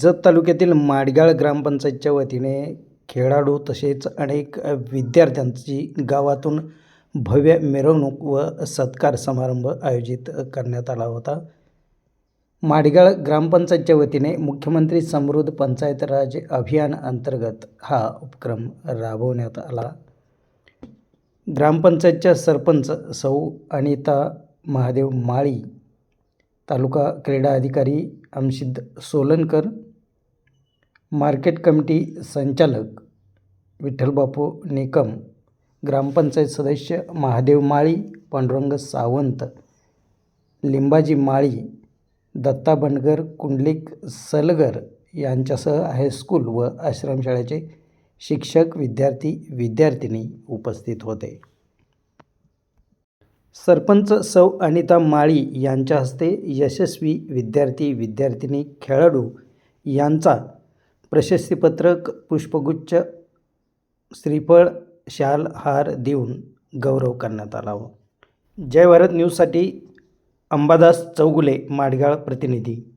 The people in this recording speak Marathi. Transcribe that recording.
जत तालुक्यातील माडगाळ ग्रामपंचायतच्या वतीने खेळाडू तसेच अनेक विद्यार्थ्यांची गावातून भव्य मिरवणूक व सत्कार समारंभ आयोजित करण्यात आला होता. माडगाळ ग्रामपंचायतच्या वतीने मुख्यमंत्री समृद्ध पंचायत राज अभियान अंतर्गत हा उपक्रम राबवण्यात आला. ग्रामपंचायतच्या सरपंच सौ अनिता महादेव माळी तालुका क्रीडा अधिकारी अमशिद सोलनकर मार्केट कमिटी संचालक विठ्ठलबापू निकम ग्रामपंचायत सदस्य महादेव माळी पांडुरंग सावंत लिंबाजी माळी दत्ता बंडगर कुंडलिक सलगर यांच्यासह हायस्कूल व आश्रमशाळेचे शिक्षक विद्यार्थी विद्यार्थिनी उपस्थित होते. सरपंच सौ अनिता माळी यांच्या हस्ते यशस्वी विद्यार्थी विद्यार्थिनी खेळाडू यांचा प्रशस्तीपत्रक पुष्पगुच्छ श्रीफळ शाल हार देऊन गौरव करण्यात आला हो. जय भारत न्यूजसाठी अंबादास चौगुले माडगाळ प्रतिनिधी.